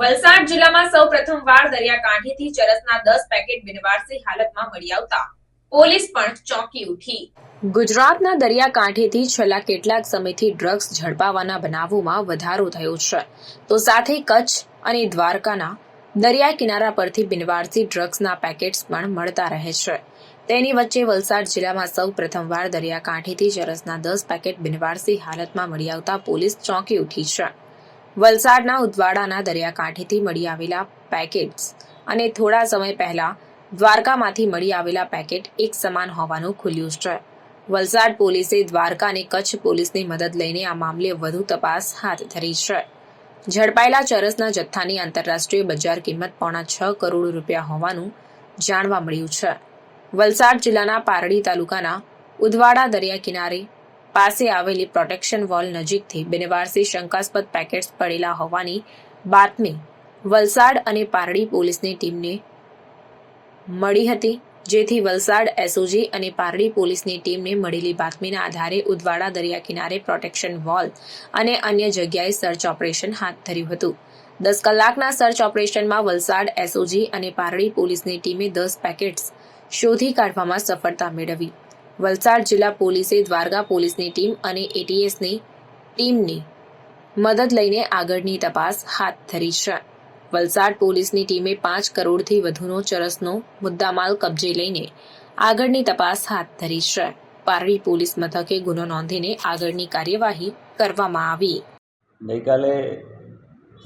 વલસાડ જિલ્લામાં સૌ પ્રથમવાર દરિયાકાંઠેથી ચરસના દસ પેકેટ બિનવારસી હાલતમાં મળી આવતા. પોલીસ પણ ચોંકી ઉઠી. ગુજરાતના દરિયાકાંઠેથી છેલ્લા કેટલાક સમયથી ડ્રગ્સ ઝડપાવાના બનાવોમાં વધારો થયો છે. તો સાથે કચ્છ અને દ્વારકાના દરિયા કિનારા પરથી બિનવારસી ડ્રગ્સના પેકેટ્સ પણ મળતા રહે છે. તેની વચ્ચે વલસાડ જિલ્લામાં સૌ પ્રથમવાર દરિયાકાંઠેથી ચરસના દસ પેકેટ બિનવારસી હાલતમાં મળી આવતા પોલીસ ચોંકી ઉઠી છે. વલસાડના ઉદવાડાના દરિયાકાંઠેથી મળી આવેલા પેકેટ્સ અને થોડા સમય પહેલા દ્વારકામાંથી મળી આવેલા પેકેટ એક સમાન હોવાનું ખુલ્યું છે. વલસાડ પોલીસે દ્વારકા અને કચ્છ પોલીસની મદદ લઈને આ મામલે વધુ તપાસ હાથ ધરી છે. ઝડપાયેલા ચરસના જથ્થાની આંતરરાષ્ટ્રીય બજાર કિંમત પોણા છ કરોડ રૂપિયા હોવાનું જાણવા મળ્યું છે. વલસાડ જિલ્લાના પારડી તાલુકાના ઉદવાડા દરિયા કિનારે પાસે આવેલી પ્રોટેક્શન વોલ નજીકથી બિનવારસી શંકાસ્પદ પેકેટ્સ પડેલા હોવાની બાતમી વલસાડ અને પારડી પોલીસની ટીમને મળી હતી, જેથી વલસાડ એસઓજી અને પારડી પોલીસની ટીમને મળેલી બાતમીના આધારે ઉદવાડા દરિયા કિનારે પ્રોટેક્શન વોલ અને અન્ય જગ્યાએ સર્ચ ઓપરેશન હાથ ધર્યું હતું. દસ કલાકના સર્ચ ઓપરેશનમાં વલસાડ એસઓજી અને પારડી પોલીસની ટીમે દસ પેકેટ્સ શોધી કાઢવામાં સફળતા મેળવી. વલસાડ જિલ્લા પોલીસે દ્વારકા પોલીસની ટીમ અને એટીએસની ટીમની મદદ લઈને આગળની તપાસ હાથ ધરી છે. વલસાડ પોલીસની ટીમે પાંચ કરોડથી વધુનો ચરસનો મુદ્દામાલ કબજે લઈને આગળની તપાસ હાથ ધરી છે. પારડી પોલીસ મથકે ગુનો નોંધીને આગળની કાર્યવાહી કરવામાં આવી. ગઈકાલે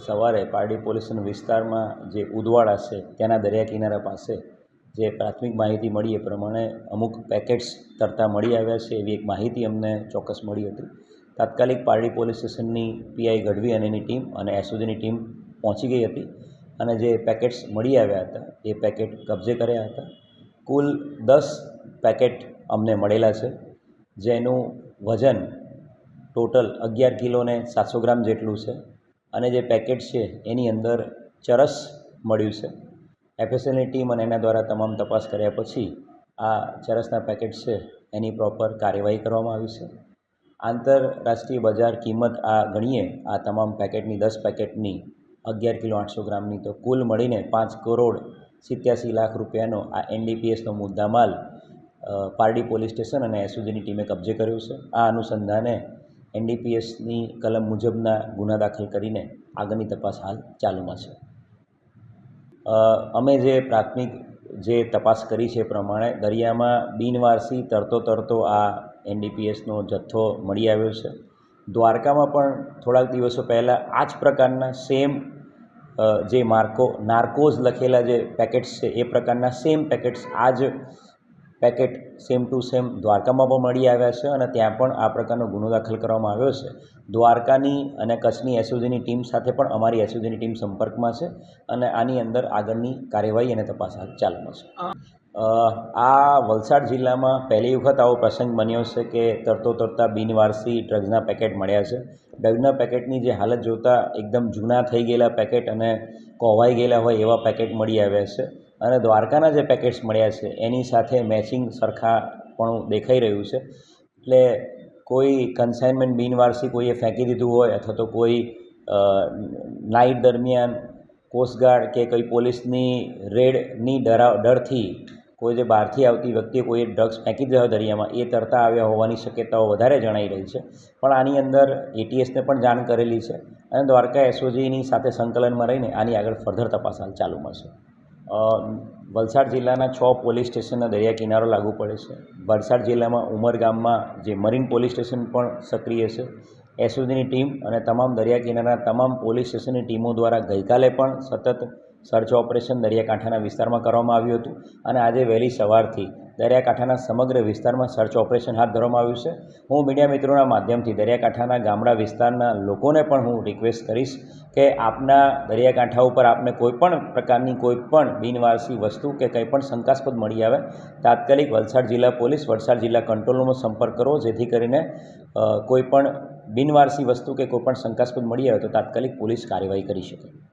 સવારે પારડી પોલીસના વિસ્તારમાં જે ઉદવાડા છે ત્યાંના દરિયા કિનારા પાસે જે પ્રાથમિક માહિતી મળી એ પ્રમાણે અમુક પેકેટ્સ તરતા મળી આવ્યા છે એવી એક માહિતી અમને ચોક્કસ મળી હતી. તાત્કાલિક પારડી પોલીસ સ્ટેશનની પીઆઈ ગઢવી અને એની ટીમ અને એસઓજીની ટીમ પહોંચી ગઈ હતી અને જે પેકેટ્સ મળી આવ્યા હતા એ પેકેટ કબજે કર્યા હતા. કુલ દસ પેકેટ અમને મળેલા છે, જેનું વજન ટોટલ અગિયાર કિલો ને સાતસો ગ્રામ જેટલું છે અને જે પેકેટ છે એની અંદર ચરસ મળ્યું છે. એફએસએલની ટીમ અને એના દ્વારા તમામ તપાસ કર્યા પછી આ ચરસના પેકેટ છે, એની પ્રોપર કાર્યવાહી કરવામાં આવી છે. આંતરરાષ્ટ્રીય બજાર કિંમત આ ગણીએ, આ તમામ પેકેટની દસ પેકેટની અગિયાર કિલો આઠસો ગ્રામની તો કુલ મળીને પાંચ કરોડ સિત્યાસી લાખ રૂપિયાનો આ એનડીપીએસનો મુદ્દામાલ પારડી પોલીસ સ્ટેશન અને એસઓજીની ટીમે કબજે કર્યો છે. આ અનુસંધાને એનડીપીએસની કલમ મુજબના ગુના દાખલ કરીને આગળની તપાસ હાલ ચાલુમાં છે. અમે જે પ્રાથમિક જે તપાસ કરી છે એ પ્રમાણે દરિયામાં બિનવારસી તરતો તરતો આ એનડીપીએસનો જથ્થો મળી આવ્યો છે. દ્વારકામાં પણ થોડાક દિવસો પહેલાં આ જ પ્રકારના સેમ જે માર્કો, નાર્કોઝ લખેલા જે પેકેટ્સ છે એ પ્રકારના સેમ પેકેટ્સ આ જ પેકેટ સેમ ટુ સેમ દ્વારકામાં પણ મળી આવ્યા છે અને ત્યાં પણ આ પ્રકારનો ગુનો દાખલ કરવામાં આવ્યો છે. દ્વારકાની અને કચ્છની એસઓજીની ટીમ સાથે પણ અમારી એસઓજીની ટીમ સંપર્કમાં છે અને આની અંદર આગળની કાર્યવાહી અને તપાસ હાથ ચાલુમાં છે. આ વલસાડ જિલ્લામાં પહેલી વખત આવો પ્રસંગ બન્યો છે કે તરતો તરતા બિનવારસી ડ્રગ્સના પેકેટ મળ્યા છે. ડ્રગના પેકેટની જે હાલત જોતાં એકદમ જૂના થઈ ગયેલા પેકેટ અને કોવાઈ ગયેલા હોય એવા પેકેટ મળી આવ્યા છે. અને દ્વારકાના જે પેકેટ્સ મળ્યા છે, એની સાથે મેચિંગ સરખા પણ દેખાઈ રહ્યું છે. એટલે કોઈ કન્સાઇનમેન્ટ બિનવારસી કોઈએ ફેંકી દીધું હોય અથવા તો કોઈ નાઇટ દરમિયાન કોસ્ટગાર્ડ કે કોઈ પોલીસની રેડની ડરા, ડરથી કોઈ જે બહારથી આવતી વ્યક્તિએ કોઈ ડ્રગ્સ ફેંકી દીધા હોય દરિયામાં, એ તરતા આવ્યા હોવાની શક્યતાઓ વધારે જણાઈ રહી છે. પણ આની અંદર એટીએસને પણ જાણ કરેલી છે અને દ્વારકા એસઓજીની સાથે સંકલનમાં રહીને આની આગળ ફર્ધર તપાસ હાલ ચાલુમાં છે વલસાડ જિલ્લાના છ પોલીસ સ્ટેશનના દરિયા કિનારો લાગુ પડે છે. વલસાડ જિલ્લામાં ઉમરગામમાં જે મરીન પોલીસ સ્ટેશન પણ સક્રિય છે. એસઓજીની ટીમ અને તમામ દરિયા કિનારાના તમામ પોલીસ સ્ટેશનની ટીમો દ્વારા ગઈકાલે પણ સતત સર્ચ ઓપરેશન દરિયાકાંઠાના વિસ્તારમાં કરવામાં આવ્યું હતું અને આજે વહેલી સવારથી દરિયાકાંઠાના સમગ્ર વિસ્તારમાં સર્ચ ઓપરેશન હાથ ધરવામાં આવ્યું છે. હું મીડિયા મિત્રોના માધ્યમથી દરિયાકાંઠાના ગામડા વિસ્તારના લોકોને પણ હું રિક્વેસ્ટ કરીશ કે આપના દરિયાકાંઠા ઉપર આપને કોઈપણ પ્રકારની કોઈપણ બિનવારસી વસ્તુ કે કંઈ પણ શંકાસ્પદ મળી આવે, તાત્કાલિક વલસાડ જિલ્લા પોલીસ, વલસાડ જિલ્લા કંટ્રોલ સંપર્ક કરો, જેથી કરીને કોઈપણ બિનવારસી વસ્તુ કે કોઈપણ શંકાસ્પદ મળી આવે તો તાત્કાલિક પોલીસ કાર્યવાહી કરી શકે.